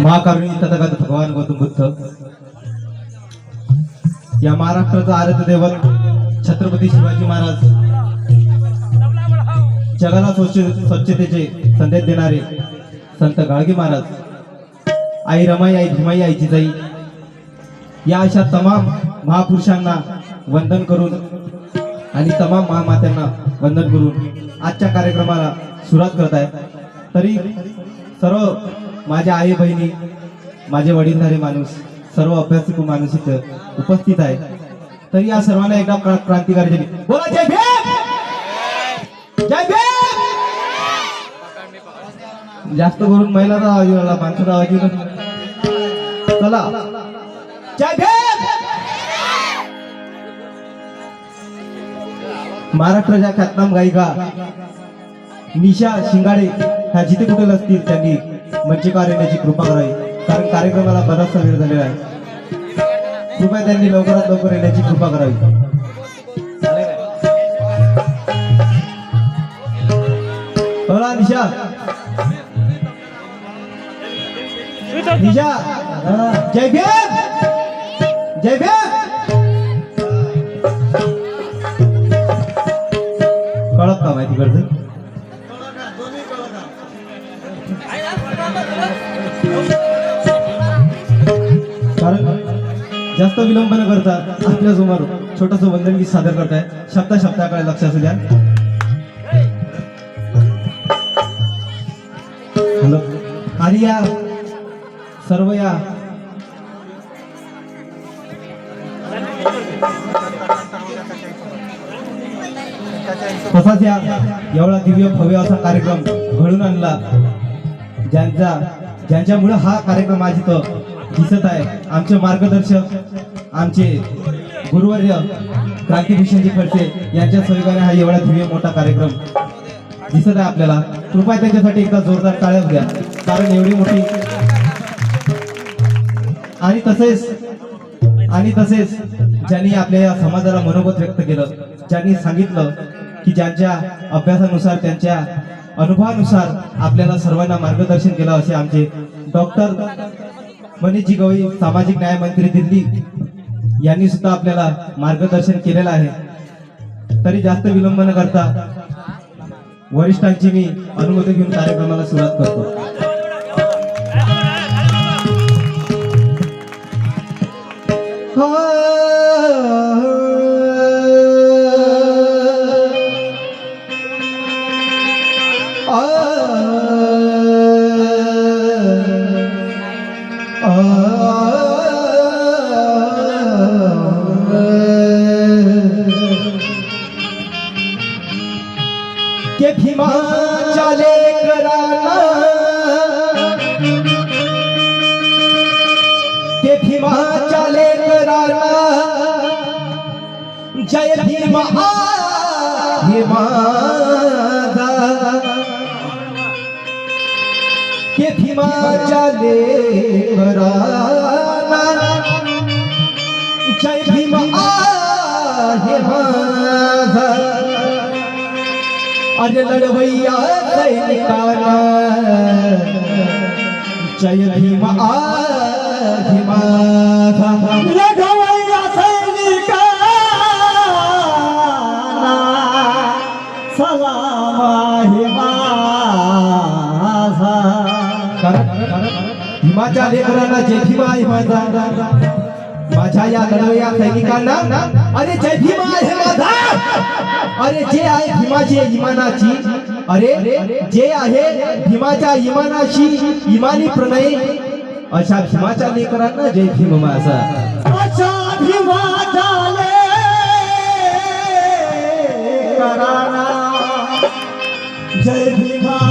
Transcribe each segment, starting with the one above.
महाकारुणी तथागत भगवान गौतम बुद्ध या महाराष्ट्राचा आराध्य दैवत छत्रपती शिवाजी महाराज. जगाला स्वच्छ स्वच्छतेचे संदेश देणारे संत गाळगी महाराज. आई रमाई आई भीमाई आई जिजाई. या अशा तमाम महापुरुषांना वंदन करून आणि तमाम महामात्यांना वंदन करून आजच्या कार्यक्रमाला सुरुवात करत आहे तरी सर्व माझ्या आई बहिणी माझे वडीलधारे माणूस सर्व अभ्यासक माणूस इथं उपस्थित आहे तर या सर्वांना एकदा क्रांतिकारी बोला जय भीम! जय भीम! जास्त करून महिलाचा आवाज येऊ माणसाचा आवाज येऊ चला. जय भीम! महाराष्ट्राच्या ख्यातनाम गायिका निशा शिंगाडे. ह्या जिथे कुठे असतील त्यांनी मंचकार म्हणजे येण्याची कृपा करावी. कारण कार्यक्रमाला बराचसा वेळ झालेला आहे. कृपया त्यांनी लवकरात लवकर येण्याची कृपा करावी. बोला निशा. निशा. जय भीम. जय भीम. कळत का माहिती करते जास्त विलंब न करता आपल्यासमोर छोटस वंदनगीत सादर करताय. शब्दा शब्दाकडे लक्ष असू द्या. आणि या सर्व या तसाच या एवढा दिव्य भव्य असा कार्यक्रम घडून आणला. ज्यांचा ज्यांच्यामुळे हा कार्यक्रम आज इथं दिसत आहे. आमचे मार्गदर्शक आमचे गुरुवर्य क्रांतीभूषणजी खडसे यांच्या सहयोगाने हा एवढा दिव्य मोठा कार्यक्रम दिसत आहे आपल्याला. कृपया त्यांच्यासाठी एकदा जोरदार टाळ्या द्या. कारण एवढी मोठी आणि तसेच आणि तसेच ज्यांनी आपल्या या समाजाला मनोगत व्यक्त केलं ज्यांनी सांगितलं की ज्यांच्या अभ्यासानुसार त्यांच्या अनुभवानुसार आपल्याला सर्वांना मार्गदर्शन केलं असे आमचे डॉक्टर मनीषजी गवई सामाजिक न्याय मंत्री दिल्ली यांनी सुद्धा आपल्याला मार्गदर्शन केलेलं आहे. तरी जास्त विलंब न करता वरिष्ठांची मी अनुमती घेऊन कार्यक्रमाला सुरुवात करतो. Oh जय भीमा हे के भीमा चाले जय भीमा हे माझा अरे लढवैया सैनिकाला जय भीम आहे माझा माझ्या लेकरांना जय भीम आहे माझा. माझ्या या लढवया सैनिकांना. अरे जय भीम आहे माझा. अरे जे आहे भीमाची इमानाची. अरे जे आहे भीमाच्या इमानाशी इमानी प्रणय. अशा भीमाच्या लेकरांना जय भीम माझा. अशा भीमाचाले कराना जय भीमा.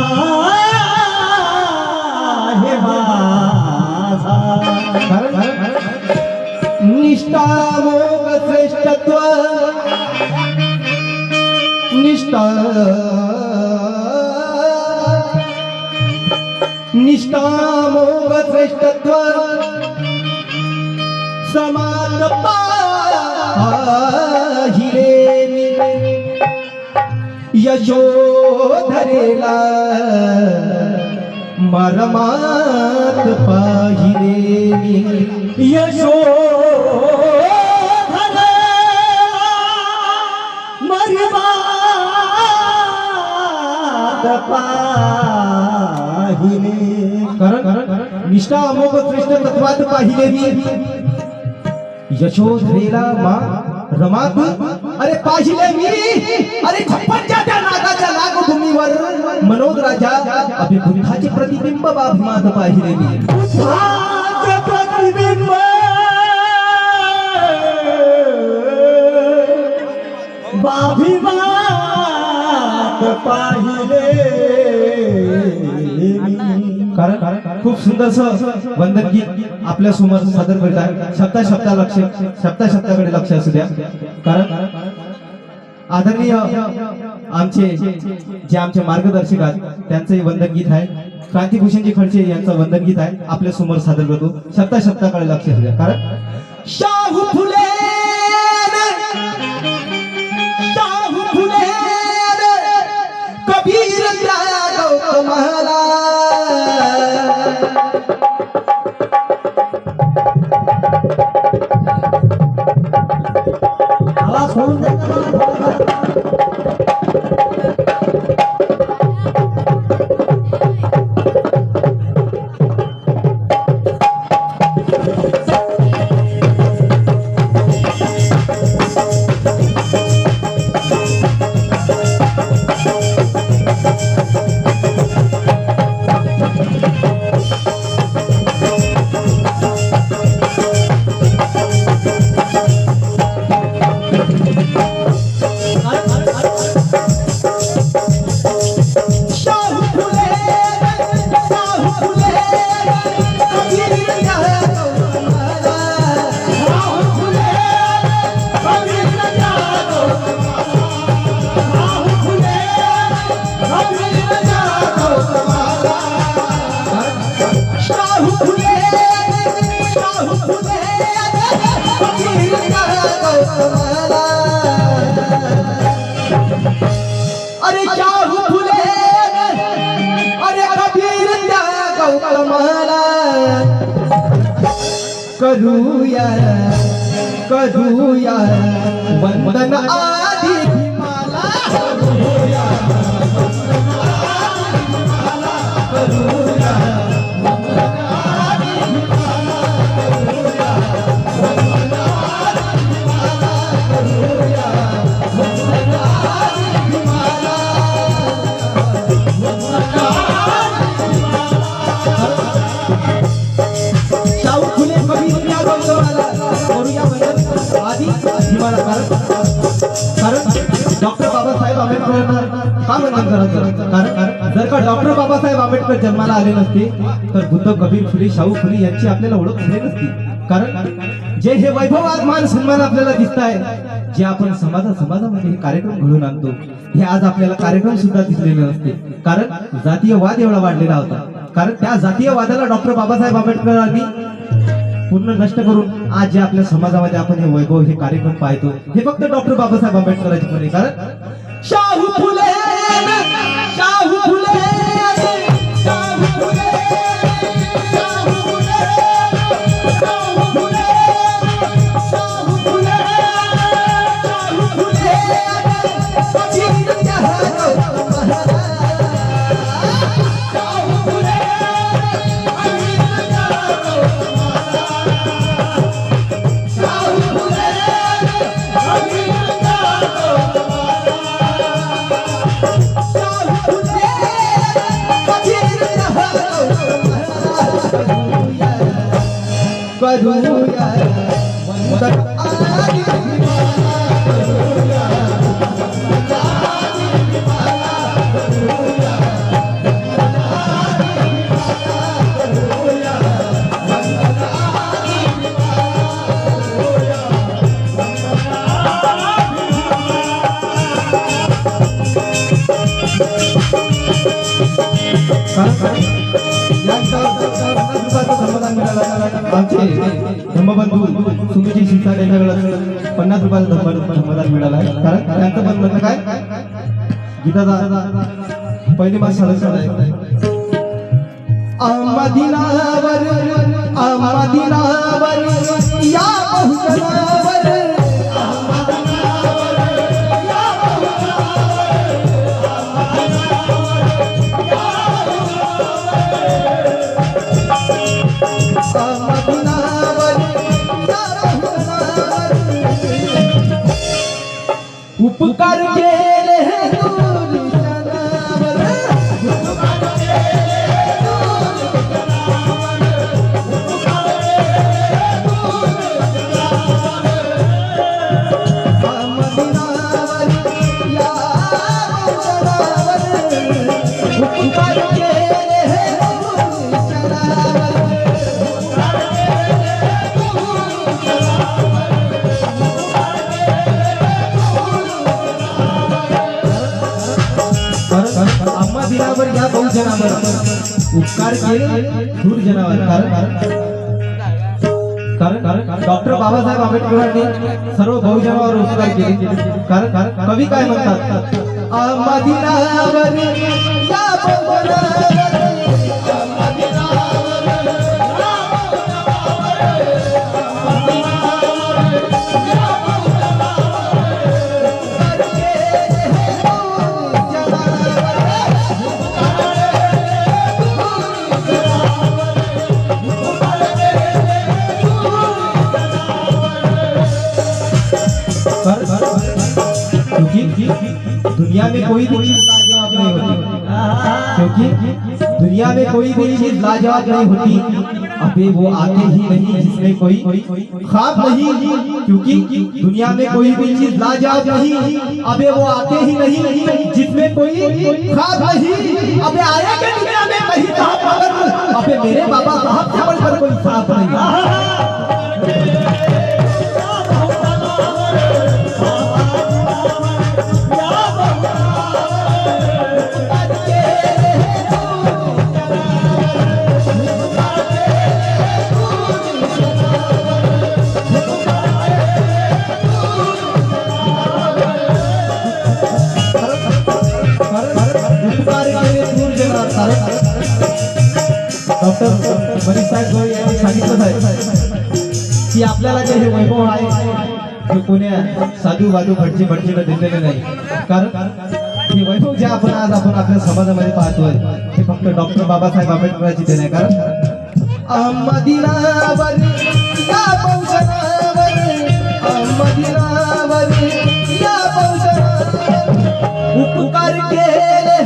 निष्ठा मोग श्रेष्ठत्व निष्ठा। निष्ठा मोग श्रेष्ठत्व समान पाहिले यशोधरेला। रमा यशो पाहिले. मी कारण. निष्ठा अमोघ श्रेष्ठ तत्वात पाहिले मी. यशोधरेला मा रमात अरे पाहिले मी. अरे छप्पनच्या त्या नागाच्या नागभूमीवर मनोज राजा अभिबुद्धाचे प्रतिबिंब बाब माझ पाहिले मी. प्रतिबिंब. बाभिमात पाहिले खूप सुंदरस वंदन गीत आपल्यासमोर सादर करीत आहे. शब्दा शब्दा लक्ष शब्दा शब्दाकडे लक्ष असू द्या. कारण आदरणीय आमचे जे आमचे मार्गदर्शक आहेत त्यांचंही वंदन गीत आहे. क्रांतीभूषणजी खडसे यांचं वंदन गीत आहे. आपल्यासमोर सादर करतो. शब्दा शब्दाकडे लक्ष असू द्या. कारण शाहू फुले शाहू फुले कबीर আওয়াজ হলুন দেখতে करूया करूया वंदन आ हिमाला कारण डॉक्टर बाबासाहेब आंबेडकरांना का वंदन करायचं? कारण जर का डॉक्टर बाबासाहेब आंबेडकर जन्माला आले नसते तर बुद्ध कबीर फुले शाहू फुले यांची आपल्याला ओळख झाली नसती. कारण जे हे वैभव आज मान सन्मान आपल्याला दिसत आहे जे आपण समाजा समाजामध्ये हे कार्यक्रम घडून आणतो हे आज आपल्याला कार्यक्रम सुद्धा दिसलेले नसते. कारण जातीय वाद एवढा वाढलेला होता. कारण त्या जातीय वादाला डॉक्टर बाबासाहेब आंबेडकरांनी पूर्ण नष्ट करून आज जे आपल्या समाजामध्ये आपण हे वैभव हे कार्यक्रम पाहतो हे फक्त डॉक्टर बाबासाहेब आंबेडकरांची पण कारण शाहू फुले! करूया पण पन्नास मिळाला आहे. कारण त्यांचं पण म्हणणं काय? गीताचा पहिली मास साडेसात आहे. अमदिनावर अमदिनावर या बहुजनावर उपकार उपकार केले दूर जनावर. कारण कारण कारण डॉक्टर बाबासाहेब आंबेडकरांनी सर्व बहुजनावर उपकार केले. कारण कारण कवी काय म्हणतात? दुनिया में कोई भी चीज़ लाजवाब नहीं होती। क्योंकि दुनिया में कोई भी चीज़ लाजवाब नहीं होती। अबे वो आते ही नहीं जिसमें कोई ख्वाब नहीं। क्योंकि दुनिया में कोई भी चीज़ लाजवाब नहीं। अबे वो आते ही नहीं जिसमें कोई ख्वाब नहीं। अबे आएँगे दुनिया में? कहीं साहब अबे मेरे बाबा साहब से बढ़कर कोई साहब नहीं। डॉक्टर मनीष साहेब गोळे यांनी सांगितलं आहे की आपल्याला जे हे वैभव आहे ते कोण्या साधू बाजू भटजी भटजीला दिलेले नाही. कारण हे वैभव जे आपण आज आपण आपल्या समाजामध्ये पाहतोय हे फक्त डॉक्टर बाबासाहेब आंबेडकरांची देण आहे. कारण उपकार केले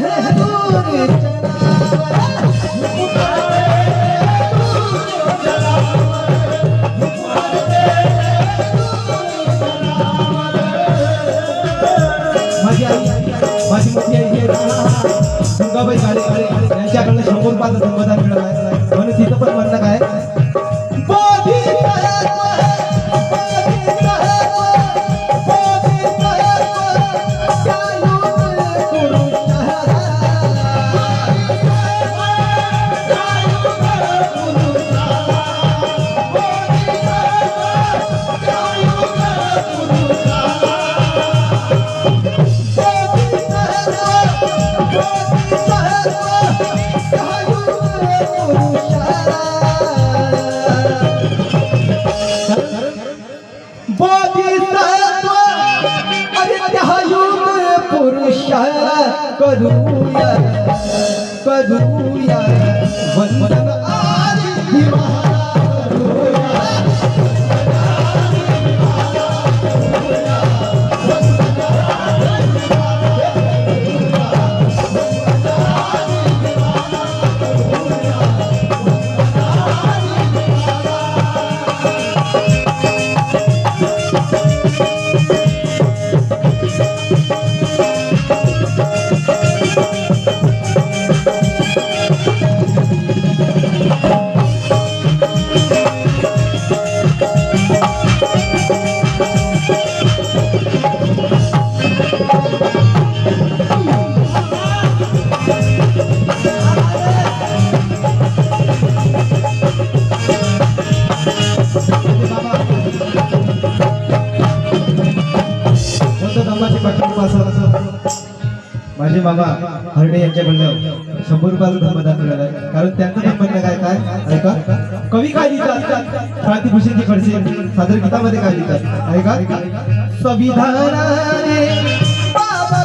माझी माझी मोठी आई आहे गंगाबाई यांच्याकडनं शंभर पाच संबोधन माझे मामा हरडे यांच्याकडनं शंभर रुपयाचं धर्मदान मिळालं आहे. कारण त्यांचं धर्मदान म्हणजे काय काय? ऐका. कवी काय लिहितात? क्रांतिभूषणजी खडसे सादर गीतामध्ये काय लिहितात? ऐका. संविधानाने बाबा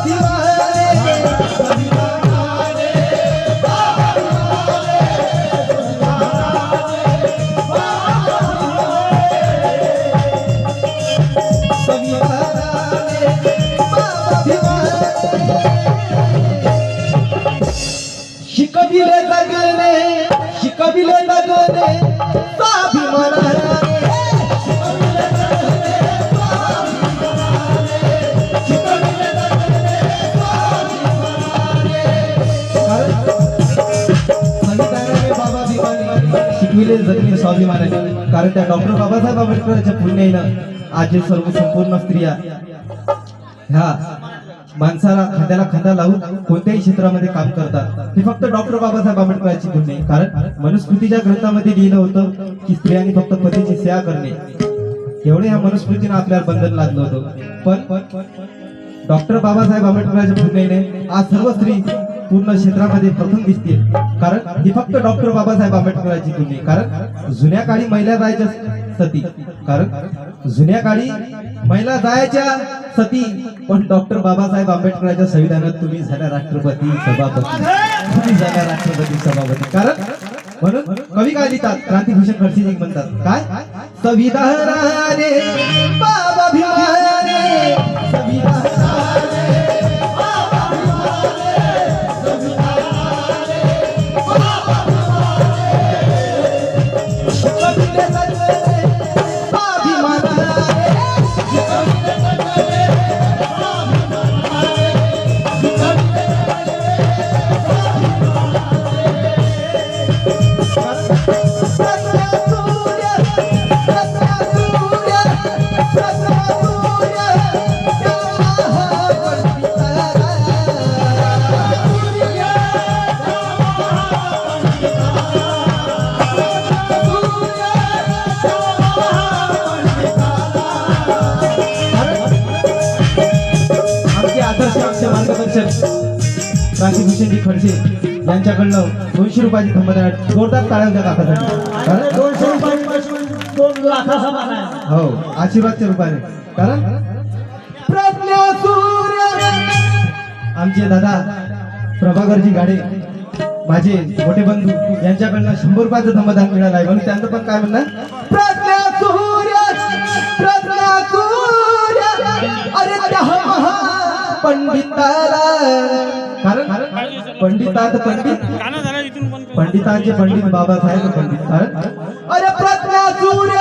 भिवानी शिकविले स्वाभिमानाने कारण त्या डॉक्टर बाबासाहेब आंबेडकरांच्या पुण्याईनं आज सर्व संपूर्ण स्त्रिया ह्या माणसाला खांद्याला खांदा लावून कोणत्याही क्षेत्रामध्ये काम करतात. हे फक्त डॉक्टर बाबासाहेब आंबेडकरांची पुण्य आहे. कारण मनुस्मृतीच्या ग्रंथामध्ये लिहिलं होतं की स्त्रियांनी फक्त पतीची सेवा करणे. एवढे ह्या मनुस्मृतीनं आपल्याला बंधन लागलं होतं. पण डॉक्टर बाबासाहेब आंबेडकरांच्या पुण्याईने आज सर्व स्त्री पूर्ण क्षेत्रामध्ये प्रथम दिसतील. कारण ही फक्त डॉक्टर बाबासाहेब आंबेडकरांची तुम्ही कारण जुन्या काळी महिला जायच्या सती. कारण जुन्या काळी महिला जायच्या सती. पण डॉक्टर बाबासाहेब आंबेडकरांच्या संविधानात तुम्ही झाल्या राष्ट्रपती सभापती. तुम्ही झाल्या राष्ट्रपती सभापती. कारण म्हणून कवी काय लिहितात? क्रांतीभूषण खडसे म्हणतात. काय? संविधानाने बाबा आमचे मार्गदर्शक क्रांतिभूषणजी खडसे यांच्याकडनं दोनशे रुपयाची धम्मदाट जोरदार टाळ्या द्या काकासाठी कारण दोनशे दोन लाखाचा हो आशीर्वादच्या रूपाने. कारण आमचे दादा प्रभाकरजी गाडे माझे मोठे बंधू यांच्याकडनं शंभर रुपयाचं धम्मदान मिळालं आहे. म्हणून त्यांचं पण काय म्हणणं? पंडिताला. कारण पंडितात पंडित. पंडितांचे पंडित बाबासाहेब पंडित. कारण अरे प्रज्ञा सूर्य.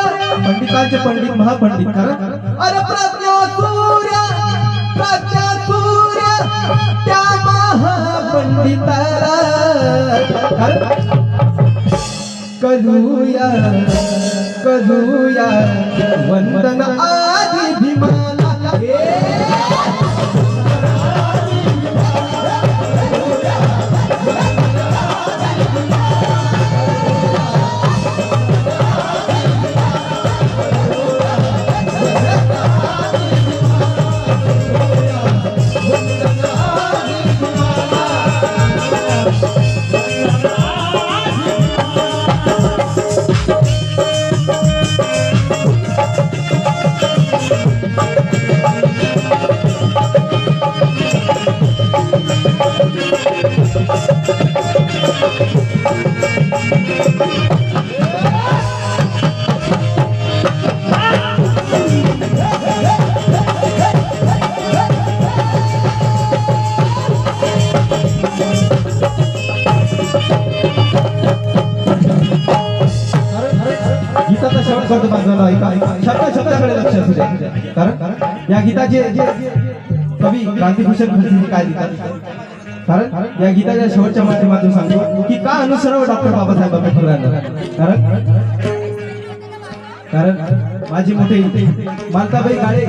पंडितांचे पंडित महापंडित. कारण अरे प्रज्ञा सूर्य. प्रज्ञा सूर्य. त्या महापंडिताला. कलूया कलूया वंदन आदि भीमाला. शब्दाकडे लक्ष असू द्या. कारण या गीताचे कवी क्रांतीभूषण काय लिहितात? कारण या गीताच्या शेवटच्या माध्यमातून सांगतो की का अनुसरावं डॉक्टर बाबासाहेब आंबेडकरांना कारण कारण माझी मोठे मालताबाई काळे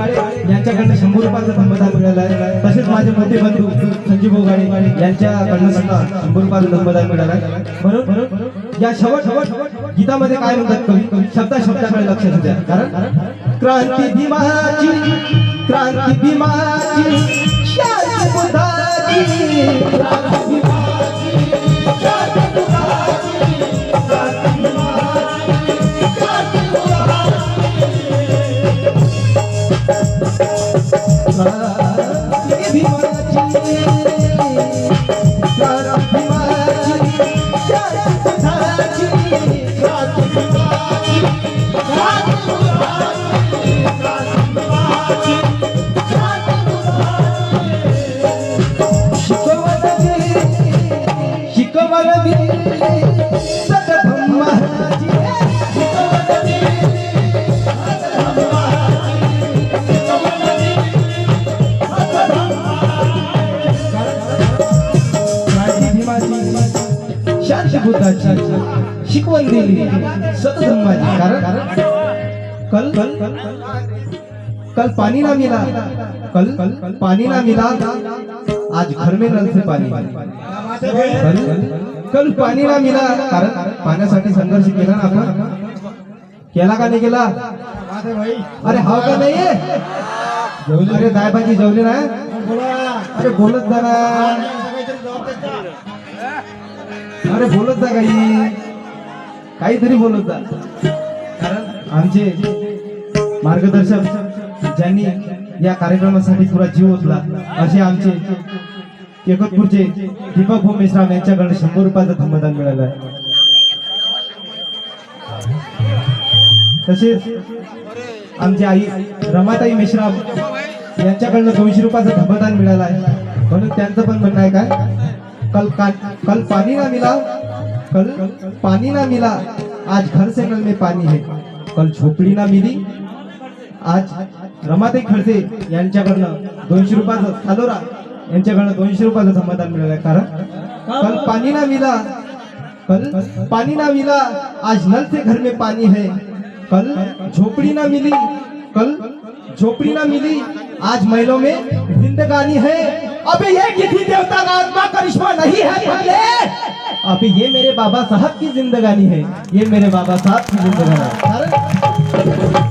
यांच्याकडनं शंभर रुपयाचा धम्मदान मिळाला आहे. तसेच माझे मोठे बंधू संजीव भाऊ गाडे यांच्याकडनं सुद्धा शंभर रुपयाचा धम्मदान मिळाला आहे. म्हणून या शेवट शेवट गीतामध्ये काय म्हणतात कवी? शब्दा शब्दाकडे लक्ष द्या कारण क्रांती भीमाची क्रांती भीमाची রাধা शिकवण दिली सतधर्माची कारण कल कल कल पाणी ना मिला। कल कल पाणी ना मिला। आज घर में नल से पानी। कल कल पाणी ना मिला. कारण पाण्यासाठी संघर्ष केला ना आपण. केला का नाही केला? अरे हा का नाही? अरे दायबाजी जेवली ना? अरे बोलत जा ना. अरे बोलत जा काही. काहीतरी बोलत जा. कारण आमचे मार्गदर्शक ज्यांनी या कार्यक्रमासाठी पुरा जीव ओतला असे आमचे एकतपूरचे दीपक भो मेश्राम यांच्याकडे शंभर रुपयाचं धम्मदान मिळालं आहे. तसेच आमची आई रमाताई मेश्राम यांच्याकडनं दोनशे रुपयाचं धम्मदान मिळालं आहे. म्हणून त्यांचं पण म्हणणं आहे काय? कल का कल पानी ना मिला कल पानी ना मिला आज घर से नल में पाणी है. कल झोपडी ना मिली आज रमाताई खडसे यांच्याकडनं दोनशे रुपयाचं थालोरा यांच्याकडनं दोनशे रुपयाचं समाधान मिळालं कारण कल पानी ना मिला कल पानी ना मिला आज नल से घर में पानी है. कल झोपड़ी ना मिली कल झोपड़ी ना मिली आज महिलों में जिंदगानी है. अबे ये किसी देवता का आत्मा करिश्मा नहीं है बदले अबे ये मेरे बाबा साहब की जिंदगानी है. ये मेरे बाबा साहब की जिंदगानी है।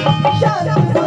भीमाची शांती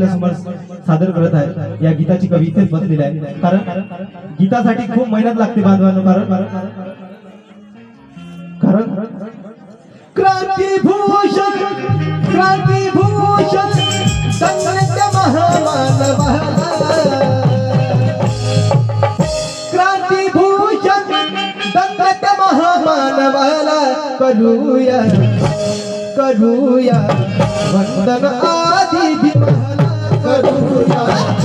आपल्यासमोर सादर करत आहे. या गीताची कवितेत बसलेली आहे. कारण गीतासाठी खूप मेहनत लागते बांधवांना कारण कारण क्रांती भूषण क्रांती भूषण धन्य महामानवाला क्रांतीभूषण दंगत महामानवाला करूया करूया वंदन भीमाला करूया शाहू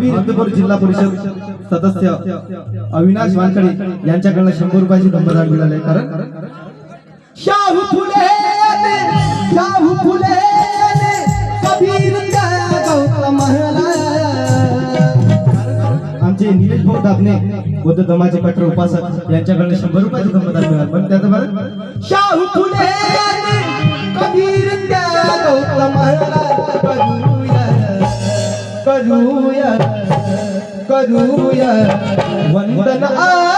भावी इंदूर जिल्हा परिषद सदस्य अविनाश वानकडे यांच्याकडनं शंभर रुपयाची धम्मदान मिळाले कारण शाहू फुले शाहू फुले कबीर आमचे निलेश भाऊ दाबणे बौद्ध धर्माचे कट्टर उपासक यांच्याकडनं शंभर रुपयाचं धम्मदान मिळालं. पण त्याचं बरं शाहू फुले कबीर त्या करूया करूया करूया